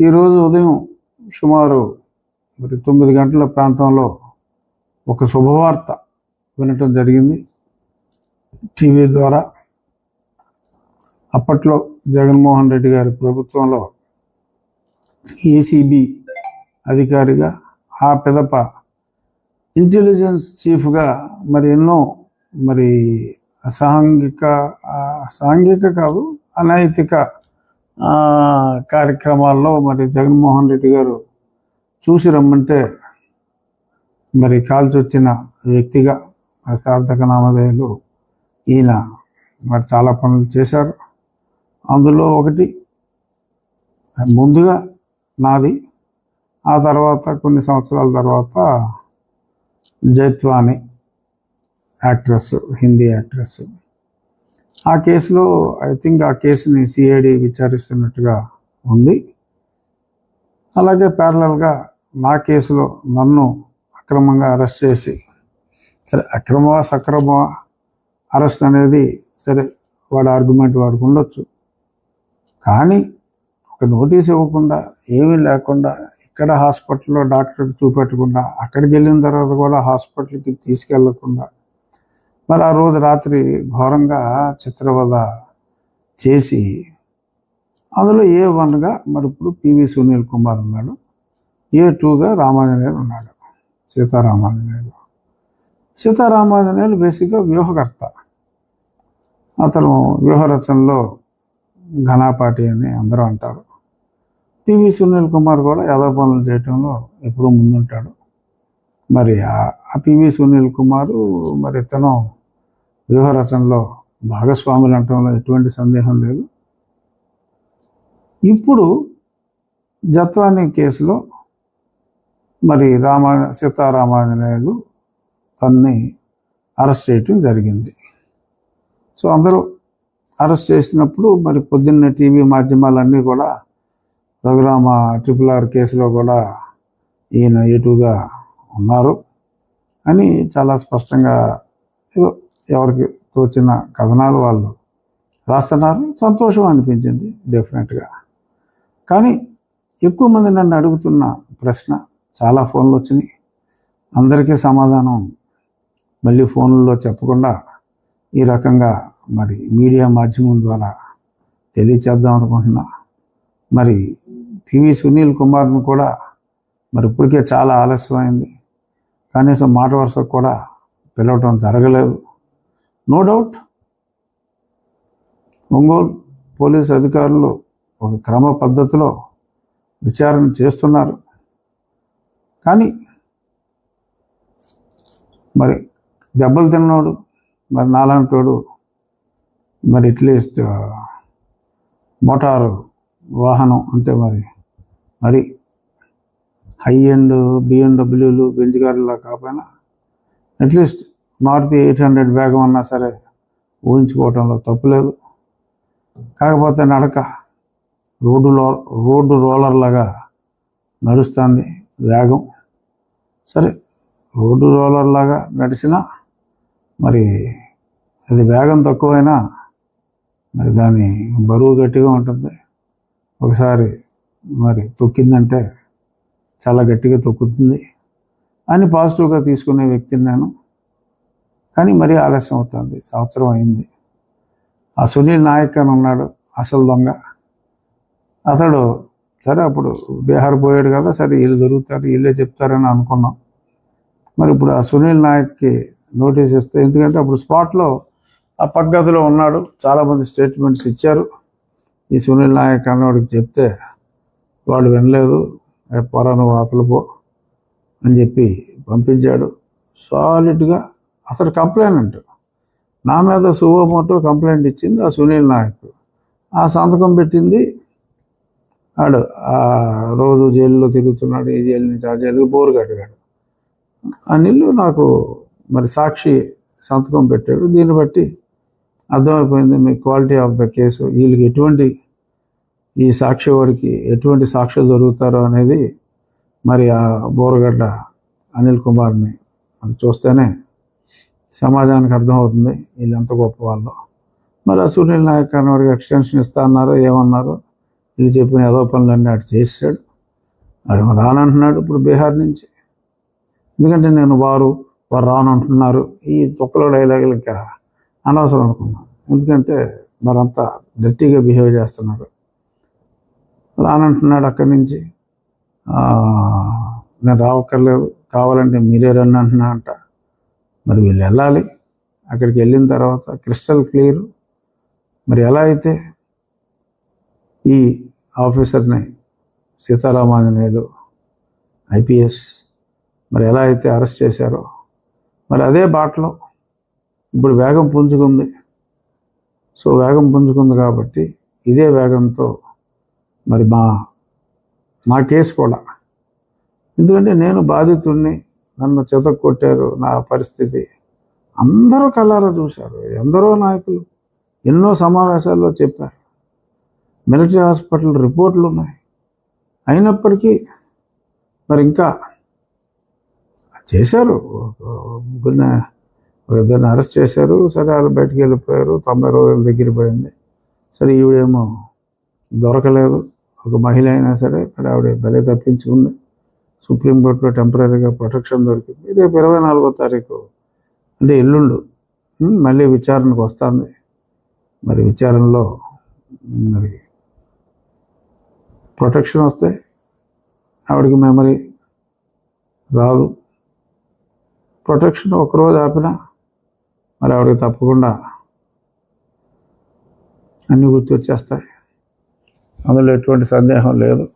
ఈరోజు ఉదయం సుమారు మరి తొమ్మిది గంటల ప్రాంతంలో ఒక శుభవార్త వినటం జరిగింది. టీవీ ద్వారా అప్పట్లో జగన్మోహన్ రెడ్డి గారి ప్రభుత్వంలో ఏసీబీ అధికారిగా ఆ పిదప ఇంటెలిజెన్స్ చీఫ్గా మరి ఎన్నో మరి అసాంఘిక సాంఘిక కాదు అనైతిక కార్యక్రమాల్లో మరి జగన్మోహన్ రెడ్డి గారు చూసి రమ్మంటే మరి కాల్చొచ్చిన వ్యక్తిగా మరి సార్థక నామధేయులు ఈయన మరి చాలా పనులు చేశారు. అందులో ఒకటి ముందుగా నాది ఆ తర్వాత కొన్ని సంవత్సరాల తర్వాత జైత్వాని యాక్ట్రెస్ హిందీ యాక్ట్రెస్. ఆ కేసులో ఐ థింక్ ఆ కేసుని సిఐడి విచారిస్తున్నట్టుగా ఉంది. అలాగే ప్యారలల్గా నా కేసులో నన్ను అక్రమంగా అరెస్ట్ చేసి సరే అక్రమ సక్రమమా అరెస్ట్ అనేది సరే వాడి ఆర్గ్యుమెంట్ వాడికి ఉండొచ్చు. కానీ ఒక నోటీస్ ఇవ్వకుండా ఏమీ లేకుండా ఇక్కడ హాస్పిటల్లో డాక్టర్కి చూపెట్టకుండా అక్కడికి వెళ్ళిన తర్వాత కూడా హాస్పిటల్కి తీసుకెళ్ళకుండా మరి ఆ రోజు రాత్రి ఘోరంగా చిత్రవధ చేసి అందులో ఏ వన్గా మరి ఇప్పుడు పివి సునీల్ కుమార్ ఉన్నాడు ఏ టూగా రామాంజనేయులు ఉన్నాడు సీతారామాంజనేయులు. సీతారామాంజనేయులు బేసిక్గా వ్యూహకర్త. అతను వ్యూహ రచనలో ఘనాపాటి అని అందరూ అంటారు. పివి సునీల్ కుమార్ కూడా యాదవ పనులు చేయటంలో ఎప్పుడూ ముందుంటాడు. మరి ఆ- ఆ పివి సునీల్ కుమారు మరి ఇతను వ్యూహరచనలో భాగస్వాములు అంటంలో ఎటువంటి సందేహం లేదు. ఇప్పుడు జత్వానీ కేసులో మరి రామ సీతారామాంజనేయులు తన్ని అరెస్ట్ చేయటం జరిగింది. సో అందరూ అరెస్ట్ చేసినప్పుడు మరి పొద్దున్న టీవీ మాధ్యమాలన్నీ కూడా రఘురామ ట్రిపుల్ ఆర్ కేసులో కూడా ఈయన ఎటుగా ఉన్నారు అని చాలా స్పష్టంగా ఏదో ఎవరికి తోచిన కథనాలు వాళ్ళు రాస్తున్నారు. సంతోషం అనిపించింది డెఫినెట్గా కానీ ఎక్కువ మంది నన్ను అడుగుతున్న ప్రశ్న చాలా ఫోన్లు వచ్చినాయి. అందరికీ సమాధానం మళ్ళీ ఫోన్లలో చెప్పకుండా ఈ రకంగా మరి మీడియా మాధ్యమం ద్వారా తెలియచేద్దాం అనుకుంటున్నా. మరి పివి సునీల్ కుమార్ని కూడా మరి ఇప్పటికే చాలా ఆలస్యమైంది. కనీసం మాట వరుసకు కూడా పిలవటం జరగలేదు. నో డౌట్ ఒంగోలు పోలీస్ అధికారులు ఒక క్రమ పద్ధతిలో విచారణ చేస్తున్నారు. కానీ మరి దెబ్బలు తిన్నోడు మరి నాలాంటోడు మరి అట్లీస్ట్ మోటారు వాహనం అంటే మరి మరి హై ఎండ్ బిఎండబ్ల్యూలు బెంజ్ కార్లా కాకపోయినా అట్లీస్ట్ మారుతి ఎయిట్ హండ్రెడ్ వేగం అన్నా సరే ఊహించుకోవటంలో తప్పులేదు కాకపోతే నడక రోడ్డులో రోడ్డు రోలర్ లాగా నడుస్తుంది వేగం. సరే రోడ్డు రోలర్ లాగా నడిచినా మరి అది వేగం తక్కువైనా మరి దాని బరువు గట్టిగా ఉంటుంది. ఒకసారి మరి తొక్కిందంటే చాలా గట్టిగా తొక్కుతుంది అని పాజిటివ్గా తీసుకునే వ్యక్తిని నేను కానీ మరీ ఆలస్యం అవుతుంది. సంవత్సరం అయింది. ఆ సునీల్ నాయక్ అని ఉన్నాడు అసలు దొంగ. అతడు సరే అప్పుడు బీహార్ పోయాడు కదా సరే వీళ్ళు దొరుకుతారు వీళ్ళే చెప్తారని అనుకున్నాం. మరి ఇప్పుడు ఆ సునీల్ నాయక్కి నోటీస్ ఇస్తే ఎందుకంటే అప్పుడు స్పాట్లో ఆ పక్కగదిలో ఉన్నాడు చాలామంది స్టేట్మెంట్స్ ఇచ్చారు. ఈ సునీల్ నాయక్ అన్నవాడికి చెప్తే వాళ్ళు వినలేదు "ఏ వాతలు పో అని చెప్పి పంపించాడు. సాలిడ్గా అతడు కంప్లైంట్ నా మీద సువోమోటో కంప్లైంట్ ఇచ్చింది ఆ సునీల్ నాయక్. ఆ సంతకం పెట్టింది. ఆడు ఆ రోజు జైల్లో తిరుగుతున్నాడు ఈ జైలు నుంచి ఆ జైలుకి బోరు కట్టాడు. అనిల్ నాకు మరి సాక్షి సంతకం పెట్టాడు. దీన్ని బట్టి అర్థమైపోయింది మీ క్వాలిటీ ఆఫ్ ద కేసు వీళ్ళకి ఎటువంటి ఈ సాక్షి వాడికి ఎటువంటి సాక్ష్యాలు దొరుకుతారో అనేది మరి ఆ బోరగడ్డ అనిల్ కుమార్ని మరి చూస్తేనే సమాజానికి అర్థమవుతుంది. వీళ్ళు ఎంత గొప్ప వాళ్ళు. మరి ఆ సునీల్ నాయక్ అన్నవాడికి ఎక్స్టెన్షన్ ఇస్తా అన్నారు. ఏమన్నారు? వీళ్ళు చెప్పిన ఏదో పనులన్నీ అటు చేసాడు వాడు రానంటున్నాడు ఇప్పుడు బీహార్ నుంచి. ఎందుకంటే నేను వారు వారు రానంటున్నారు. ఈ తొక్కల డైలాగులు ఇంకా అనవసరం అనుకున్నాను. ఎందుకంటే మరంతా డర్టీగా బిహేవ్ చేస్తున్నారు. రానంటున్నాడు అక్కడి నుంచి. నేను రావక్కర్లేదు. కావాలంటే మీరే రండి అంటున్నా అంట. మరి వీళ్ళు వెళ్ళాలి. అక్కడికి వెళ్ళిన తర్వాత క్రిస్టల్ క్లియర్. మరి ఎలా అయితే ఈ ఆఫీసర్ని సీతారామాంజనేయులు ఐపీఎస్ మరి ఎలా అయితే అరెస్ట్ చేశారో మరి అదే బాటలో ఇప్పుడు వేగం పుంజుకుంది. సో వేగం పుంజుకుంది కాబట్టి ఇదే వేగంతో మరి మా నా కేసు కూడా. ఎందుకంటే నేను బాధితుడిని నన్ను చెతక్కొట్టారు నా పరిస్థితి. అందరూ కళ్ళారా చూశారు. ఎందరో నాయకులు ఎన్నో సమావేశాల్లో చెప్పారు. మిలిటరీ హాస్పిటల్ రిపోర్ట్లు ఉన్నాయి. అయినప్పటికీ మరి ఇంకా చేశారు. ముగ్గురిని ఇద్దరిని అరెస్ట్ చేశారు. సరే వాళ్ళు బయటికి వెళ్ళిపోయారు. తొంభై రోజుల దగ్గర పడింది సరే ఈవిడేమో దొరకలేదు. ఒక మహిళ అయినా సరే ఇక్కడ ఆవిడ బలి తప్పించుకుంది. సుప్రీంకోర్టులో టెంపరీగా ప్రొటెక్షన్ దొరికింది. రేపు ఇరవై నాలుగో తారీఖు. అంటే ఎల్లుండు. మళ్ళీ విచారణకు వస్తుంది. మరి విచారణలో మరి ప్రొటెక్షన్ వస్తే ఆవిడకి మెమరీ రాదు. ప్రొటెక్షన్ ఒకరోజు ఆపినా మరి ఆవిడకి తప్పకుండా అన్నీ గుర్తొచ్చేస్తాయి. అందులో ఎటువంటి సందేహం లేదు.